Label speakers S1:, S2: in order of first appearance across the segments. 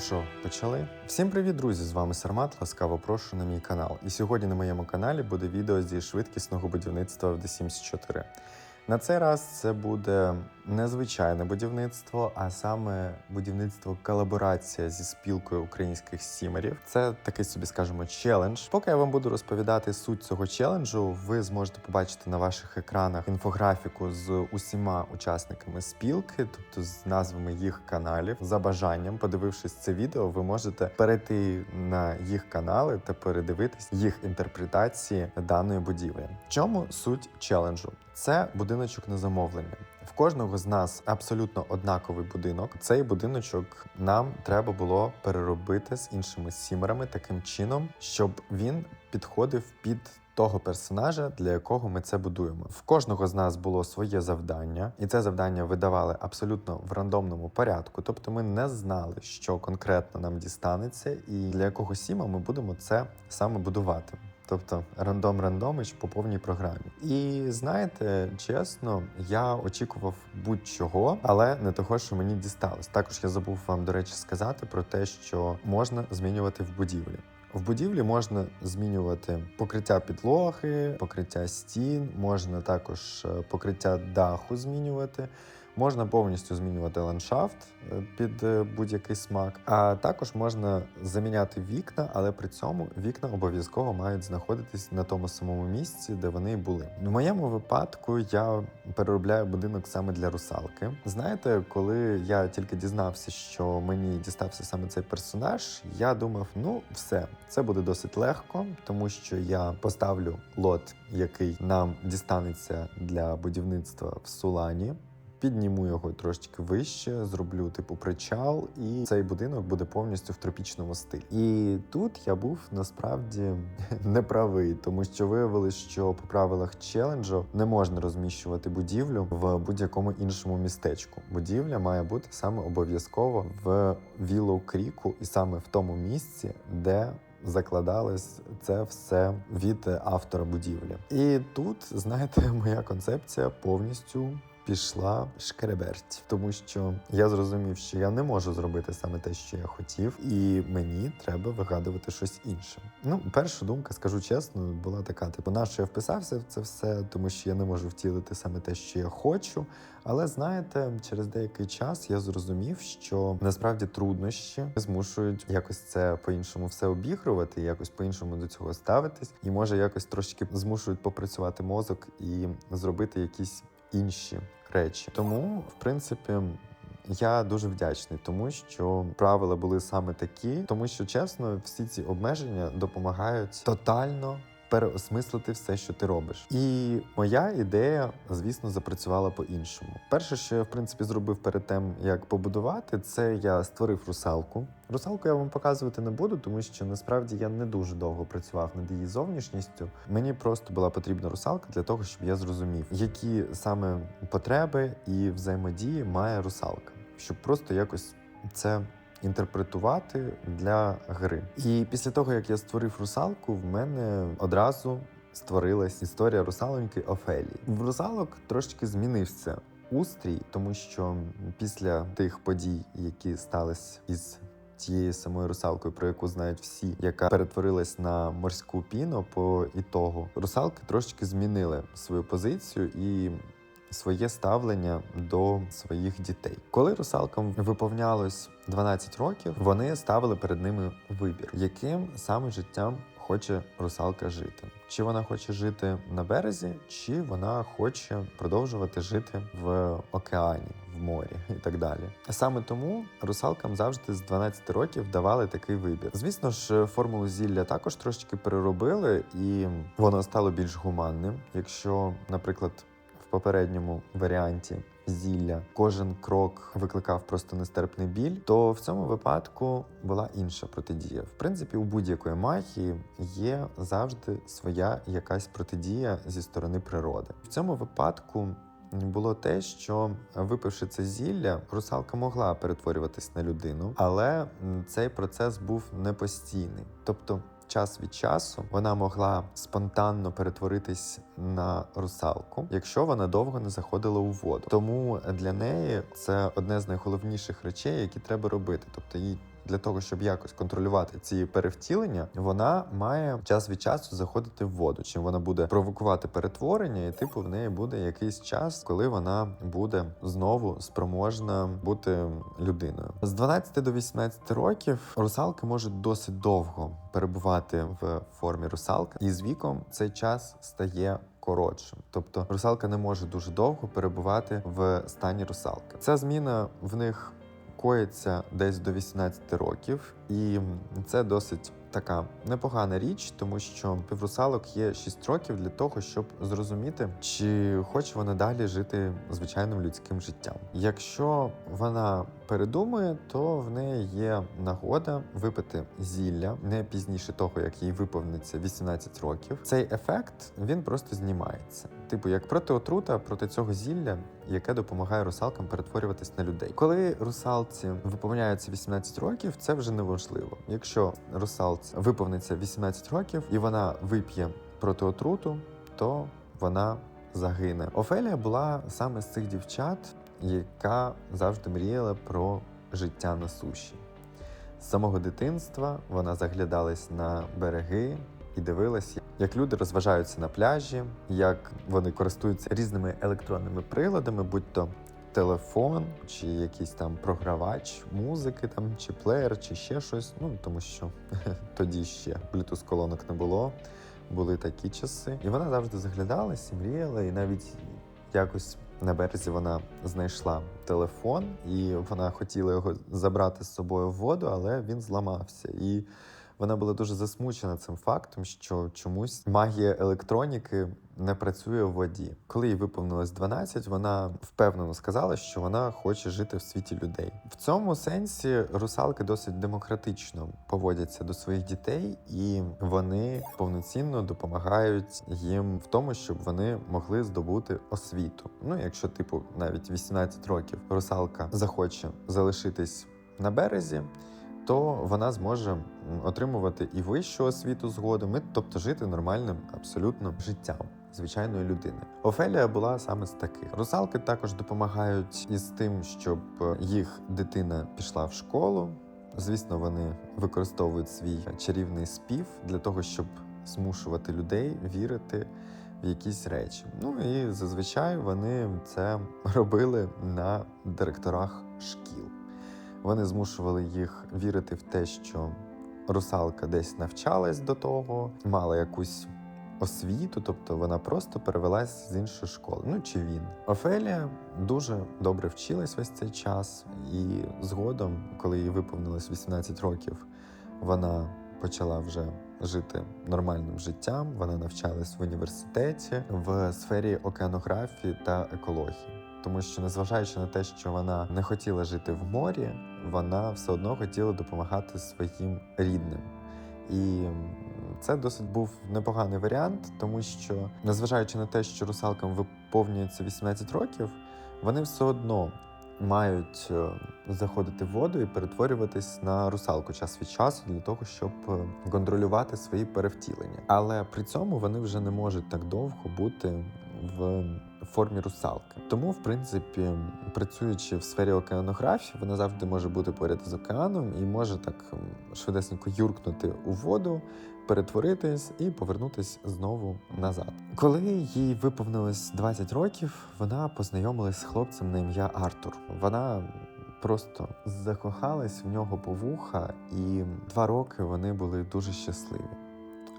S1: що, почали? Всім привіт, друзі! З вами Сармат. Ласкаво прошу на мій канал. І сьогодні на моєму каналі буде відео зі швидкісного будівництва в The Sims 4. На цей раз це буде незвичайне будівництво, а саме будівництво колаборація зі спілкою українських сімерів. Це такий собі, скажімо, челендж. Поки я вам буду розповідати суть цього челенджу, ви зможете побачити на ваших екранах інфографіку з усіма учасниками спілки, тобто з назвами їх каналів. За бажанням, подивившись це відео, ви можете перейти на їх канали та передивитись їх інтерпретації даної будівлі. В чому суть челенджу? Це будиночок на замовлення. В кожного з нас абсолютно однаковий будинок. Цей будиночок нам треба було переробити з іншими сімерами таким чином, щоб він підходив під того персонажа, для якого ми це будуємо. В кожного з нас було своє завдання, і це завдання видавали абсолютно в рандомному порядку. Тобто ми не знали, що конкретно нам дістанеться, і для якого сіма ми будемо це саме будувати. Тобто рандом рандомич по повній програмі. І знаєте, чесно, я очікував будь-чого, але не того, що мені дісталось. Також я забув вам, до речі, сказати про те, що можна змінювати в будівлі. В будівлі можна змінювати покриття підлоги, покриття стін, можна також е, покриття даху змінювати. Можна повністю змінювати ландшафт е, під е, будь-який смак, а також можна заміняти вікна, але при цьому вікна обов'язково мають знаходитись на тому самому місці, де вони були. В моєму випадку я переробляю будинок саме для русалки. Знаєте, коли я тільки дізнався, що мені дістався саме цей персонаж, я думав, ну все, це буде досить легко, тому що я поставлю лот, який нам дістанеться для будівництва в Сулані. Підніму його трошечки вище, зроблю типу причал, і цей будинок буде повністю в тропічному стилі. І тут я був насправді неправий, тому що виявилось, що по правилах челенджу не можна розміщувати будівлю в будь-якому іншому містечку. Будівля має бути саме обов'язково в Вілоу Кріку, і саме в тому місці, де закладалось це все від автора будівлі. І тут, знаєте, моя концепція повністю пішла шкереберть, тому що я зрозумів, що я не можу зробити саме те, що я хотів, і мені треба вигадувати щось інше. Ну, перша думка, скажу чесно, була така: типу, на що я вписався в це все, тому що я не можу втілити саме те, що я хочу. Але знаєте, через деякий час я зрозумів, що насправді труднощі змушують якось це по-іншому все обігрувати, якось по-іншому до цього ставитись, і може якось трошки змушують попрацювати мозок і зробити якісь інші речі. Тому, в принципі. Я дуже вдячний, тому що правила були саме такі, тому що чесно, всі ці обмеження допомагають тотально переосмислити все, що ти робиш. І моя ідея, звісно, запрацювала по-іншому. Перше, що я в принципі зробив перед тим, як побудувати, це я створив русалку. Русалку я вам показувати не буду, тому що насправді я не дуже довго працював над її зовнішністю. Мені просто була потрібна русалка для того, щоб я зрозумів, які саме потреби і взаємодії має русалка, щоб просто якось це інтерпретувати для гри. І після того, як я створив русалку, в мене одразу створилась історія русалоньки Офелії. В русалок трошки змінився устрій, тому що після тих подій, які стались із Тією самою русалкою, про яку знають всі, яка перетворилась на морську піну по ітогу, русалки трошки змінили свою позицію і своє ставлення до своїх дітей. Коли русалкам виповнялось 12 років, вони ставили перед ними вибір, яким саме життям хоче русалка жити. Чи вона хоче жити на березі, чи вона хоче продовжувати жити в океані, в морі і так далі. Саме тому русалкам завжди з 12 років давали такий вибір. Звісно ж, формулу зілля також трошечки переробили, і воно стало більш гуманним. Якщо, наприклад, попередньому варіанті зілля кожен крок викликав просто нестерпний біль, то в цьому випадку була інша протидія. В принципі, у будь-якої магії є завжди своя якась протидія зі сторони природи. В цьому випадку. Було те, що випивши це зілля, русалка могла перетворюватись на людину, але цей процес був не постійний. Тобто час від часу вона могла спонтанно перетворитись на русалку, якщо вона довго не заходила у воду. Тому для неї це одне з найголовніших речей, які треба робити. Тобто їй для того, щоб якось контролювати ці перевтілення, вона має час від часу заходити в воду. Чим вона буде провокувати перетворення, і типу в неї буде якийсь час, коли вона буде знову спроможна бути людиною. З 12 до 18 років русалки можуть досить довго перебувати в формі русалки, і з віком цей час стає коротшим. Тобто русалка не може дуже довго перебувати в стані русалки. Ця зміна в них коїться десь до 18 років, і це досить така непогана річ, тому що піврусалок є 6 років для того, щоб зрозуміти, чи хоче вона далі жити звичайним людським життям. Якщо вона передумає, то в неї є нагода випити зілля не пізніше того, як їй виповниться 18 років. Цей ефект він просто знімається. Типу, як протиотрута проти цього зілля, яке допомагає русалкам перетворюватись на людей. Коли русалці виповняється 18 років, це вже не важливо. Якщо русалці виповниться 18 років і вона вип'є протиотруту, то вона загине. Офелія була саме з цих дівчат, яка завжди мріяла про життя на суші. З самого дитинства вона заглядалась на береги і дивилась, як люди розважаються на пляжі, як вони користуються різними електронними приладами, будь то телефон, чи якийсь там програвач музики, там чи плеєр, чи ще щось. Ну тому що тоді ще Bluetooth колонок не було. Були такі часи, і вона завжди заглядалась мріяла, і навіть якось на березі вона знайшла телефон, і вона хотіла його забрати з собою в воду, але він зламався. І вона була дуже засмучена цим фактом, що чомусь магія електроніки не працює в воді. Коли їй виповнилось 12, вона впевнено сказала, що вона хоче жити в світі людей. В цьому сенсі русалки досить демократично поводяться до своїх дітей, і вони повноцінно допомагають їм в тому, щоб вони могли здобути освіту. Ну, якщо, типу, навіть 18 років русалка захоче залишитись на березі то вона зможе отримувати і вищу освіту згодом, тобто жити нормальним абсолютно життям. Звичайної людини Офелія була саме з таких. Русалки також допомагають із тим, щоб їх дитина пішла в школу. Звісно, вони використовують свій чарівний спів для того, щоб змушувати людей вірити в якісь речі. Ну і зазвичай вони це робили на директорах шкіл. Вони змушували їх вірити в те, що русалка десь навчалась до того, мала якусь освіту, тобто вона просто перевелась з іншої школи. Ну чи він. Офелія дуже добре вчилась весь цей час, і згодом, коли їй виповнилось 18 років, вона почала вже жити нормальним життям. Вона навчалась в університеті в сфері океанографії та екології тому що, незважаючи на те, що вона не хотіла жити в морі, вона все одно хотіла допомагати своїм рідним. І це досить був непоганий варіант, тому що, незважаючи на те, що русалкам виповнюється 18 років, вони все одно мають е, заходити в воду і перетворюватись на русалку час від часу для того, щоб е, контролювати свої перевтілення. Але при цьому вони вже не можуть так довго бути в формі русалки. Тому, в принципі, працюючи в сфері океанографії, вона завжди може бути поряд з океаном і може так швидесенько юркнути у воду, перетворитись і повернутись знову назад. Коли їй виповнилось 20 років, вона познайомилась з хлопцем на ім'я Артур. Вона просто закохалась в нього по вуха, і два роки вони були дуже щасливі.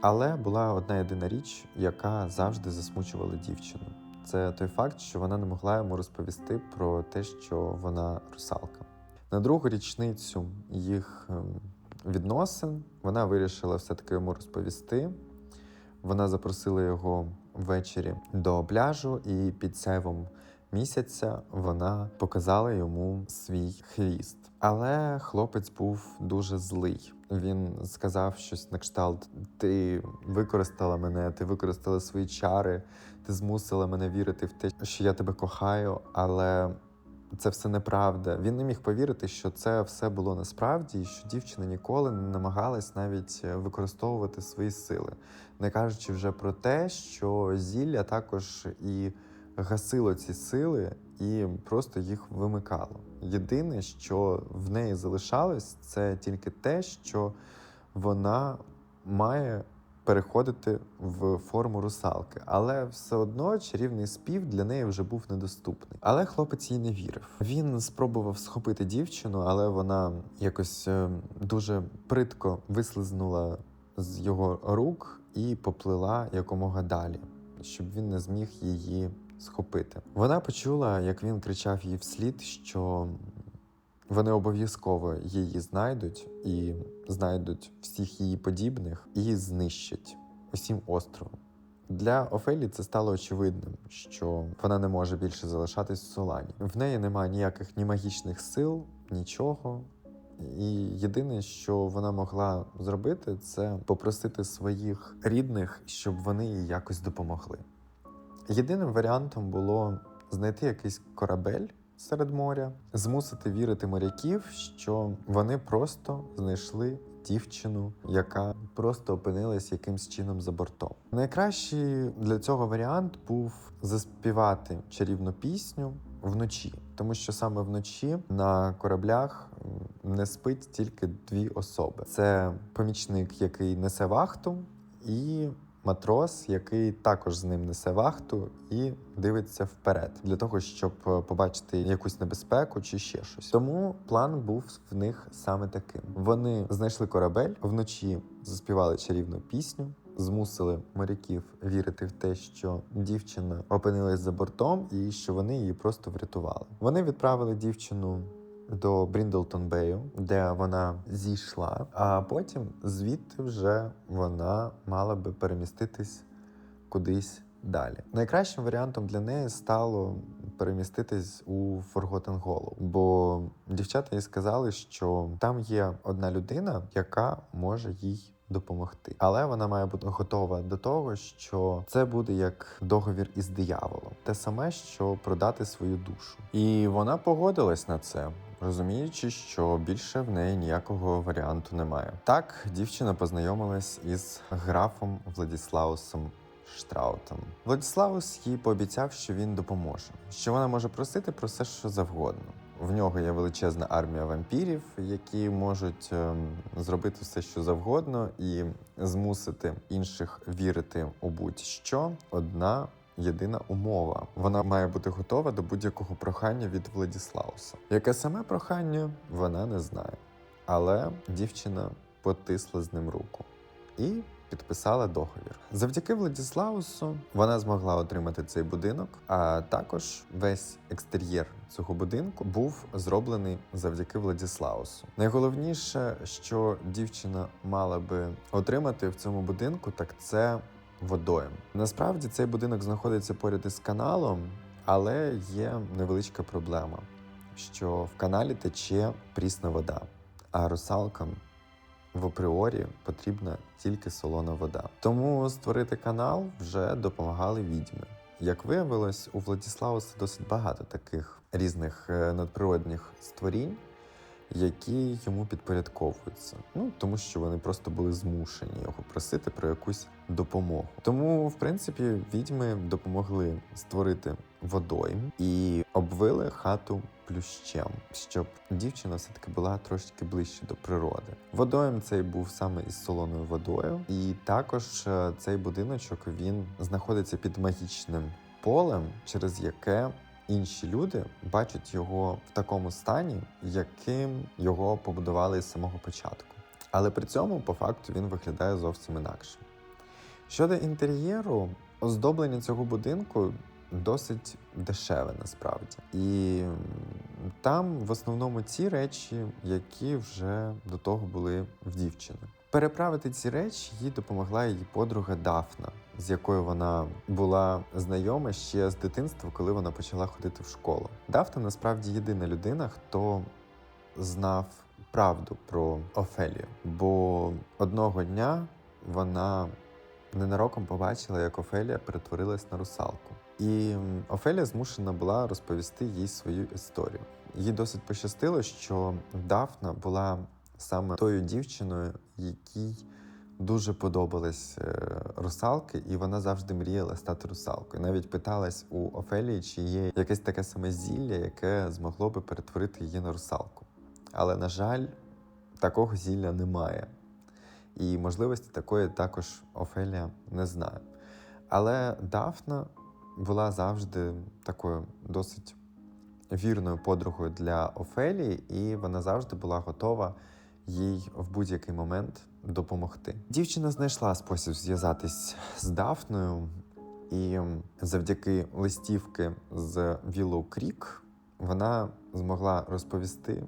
S1: Але була одна єдина річ, яка завжди засмучувала дівчину. Це той факт, що вона не могла йому розповісти про те, що вона русалка. На другу річницю їх ем, відносин вона вирішила все-таки йому розповісти. Вона запросила його ввечері до пляжу, і під сяйвом місяця вона показала йому свій хвіст. Але хлопець був дуже злий. Він сказав щось на кшталт: Ти використала мене, ти використала свої чари, ти змусила мене вірити в те, що я тебе кохаю, але це все неправда. Він не міг повірити, що це все було насправді, і що дівчина ніколи не намагалась навіть використовувати свої сили, не кажучи вже про те, що зілля також і гасило ці сили і просто їх вимикало. Єдине, що в неї залишалось, це тільки те, що вона має переходити в форму русалки, але все одно чарівний спів для неї вже був недоступний. Але хлопець їй не вірив. Він спробував схопити дівчину, але вона якось е, дуже притко вислизнула з його рук і поплила якомога далі, щоб він не зміг її схопити. Вона почула, як він кричав їй вслід, що вони обов'язково її знайдуть і знайдуть всіх її подібних і знищать усім островом. Для Офелії це стало очевидним, що вона не може більше залишатись в Солані. В неї немає ніяких ні магічних сил, нічого. І єдине, що вона могла зробити, це попросити своїх рідних, щоб вони їй якось допомогли. Єдиним варіантом було знайти якийсь корабель серед моря, змусити вірити моряків, що вони просто знайшли дівчину, яка просто опинилась якимсь чином за бортом. Найкращий для цього варіант був заспівати чарівну пісню вночі, тому що саме вночі на кораблях не спить тільки дві особи: це помічник, який несе вахту, і матрос, який також з ним несе вахту і дивиться вперед для того, щоб е, побачити якусь небезпеку чи ще щось. Тому план був в них саме таким: вони знайшли корабель вночі, заспівали чарівну пісню. Змусили моряків вірити в те, що дівчина опинилась за бортом, і що вони її просто врятували. Вони відправили дівчину до Бріндлтон Бею, де вона зійшла, а потім звідти вже вона мала би переміститись кудись далі. Найкращим варіантом для неї стало переміститись у Forgotten Hollow, бо дівчата їй сказали, що там є одна людина, яка може їй. Допомогти, але вона має бути готова до того, що це буде як договір із дияволом, те саме, що продати свою душу, і вона погодилась на це, розуміючи, що більше в неї ніякого варіанту немає. Так дівчина познайомилась із графом Владіслаусом Штраутом. Владіслаус їй пообіцяв, що він допоможе, що вона може просити про все, що завгодно. В нього є величезна армія вампірів, які можуть ем, зробити все, що завгодно, і змусити інших вірити у будь-що. Одна єдина умова: вона має бути готова до будь-якого прохання від Владіслауса. Яке саме прохання вона не знає, але дівчина потисла з ним руку і підписала договір. Завдяки Владіслаусу вона змогла отримати цей будинок, а також весь екстер'єр цього будинку був зроблений завдяки Владіслаусу. Найголовніше, що дівчина мала би отримати в цьому будинку, так це водойм. Насправді цей будинок знаходиться поряд із каналом, але є невеличка проблема, що в каналі тече прісна вода, а русалкам в апріорі потрібна тільки солона вода. Тому створити канал вже допомагали відьми. Як виявилось, у Владіслауса досить багато таких різних е, надприродних створінь, які йому підпорядковуються. Ну тому що вони просто були змушені його просити про якусь допомогу. Тому, в принципі, відьми допомогли створити водойм і обвили хату плющем, щоб дівчина все таки була трошки ближче до природи. Водойм цей був саме із солоною водою, і також е, цей будиночок він знаходиться під магічним полем, через яке інші люди бачать його в такому стані, яким його побудували з самого початку. Але при цьому, по факту, він виглядає зовсім інакше. Щодо інтер'єру, оздоблення цього будинку досить дешеве насправді. І там в основному ті речі, які вже до того були в дівчини. Переправити ці речі їй допомогла її подруга Дафна, з якою вона була знайома ще з дитинства, коли вона почала ходити в школу. Дафна насправді єдина людина, хто знав правду про Офелію, бо одного дня вона ненароком побачила, як Офелія перетворилась на русалку. І Офелія змушена була розповісти їй свою історію. Їй досить пощастило, що Дафна була саме тою дівчиною, якій дуже подобались е, русалки, і вона завжди мріяла стати русалкою. Навіть питалась у Офелії, чи є якесь таке саме зілля, яке змогло би перетворити її на русалку. Але, на жаль, такого зілля немає. І можливості такої також Офелія не знає. Але Дафна була завжди такою досить вірною подругою для Офелії, і вона завжди була готова їй в будь-який момент допомогти. Дівчина знайшла спосіб зв'язатись з Дафною, і завдяки листівки з Віллоу Крік вона змогла розповісти,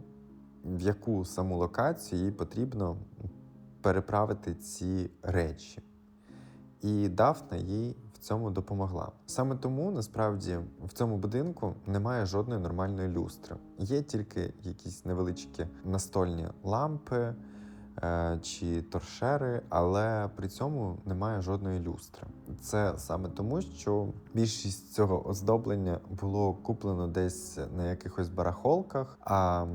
S1: в яку саму локацію їй потрібно переправити ці речі. І Дафна їй цьому допомогла. Саме тому насправді в цьому будинку немає жодної нормальної люстри. Є тільки якісь невеличкі настольні лампи е, чи торшери, але при цьому немає жодної люстри. Це саме тому, що більшість цього оздоблення було куплено десь на якихось барахолках. А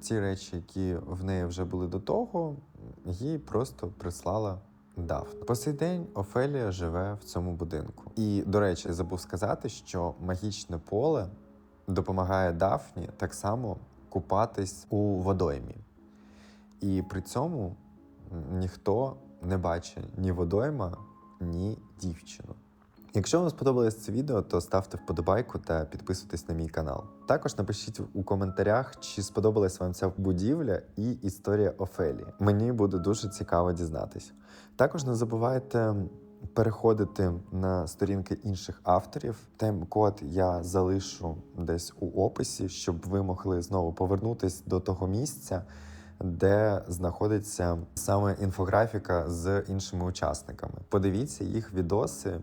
S1: ці речі, які в неї вже були до того, їй просто прислала Дафна. По сей день Офелія живе в цьому будинку. І, до речі, забув сказати, що магічне поле допомагає Дафні так само купатись у водоймі. І при цьому ніхто не бачить ні водойма, ні дівчину. Якщо вам сподобалось це відео, то ставте вподобайку та підписуйтесь на мій канал. Також напишіть у коментарях, чи сподобалась вам ця будівля і історія Офелії. Мені буде дуже цікаво дізнатись. Також не забувайте переходити на сторінки інших авторів. Тайм-код я залишу десь у описі, щоб ви могли знову повернутись до того місця, де знаходиться саме інфографіка з іншими учасниками. Подивіться їх відоси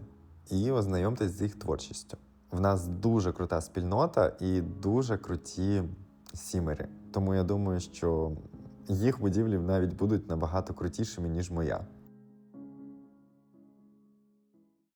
S1: і ознайомтесь з їх творчістю. В нас дуже крута спільнота і дуже круті сімери. Тому я думаю, що їх будівлі навіть будуть набагато крутішими, ніж моя.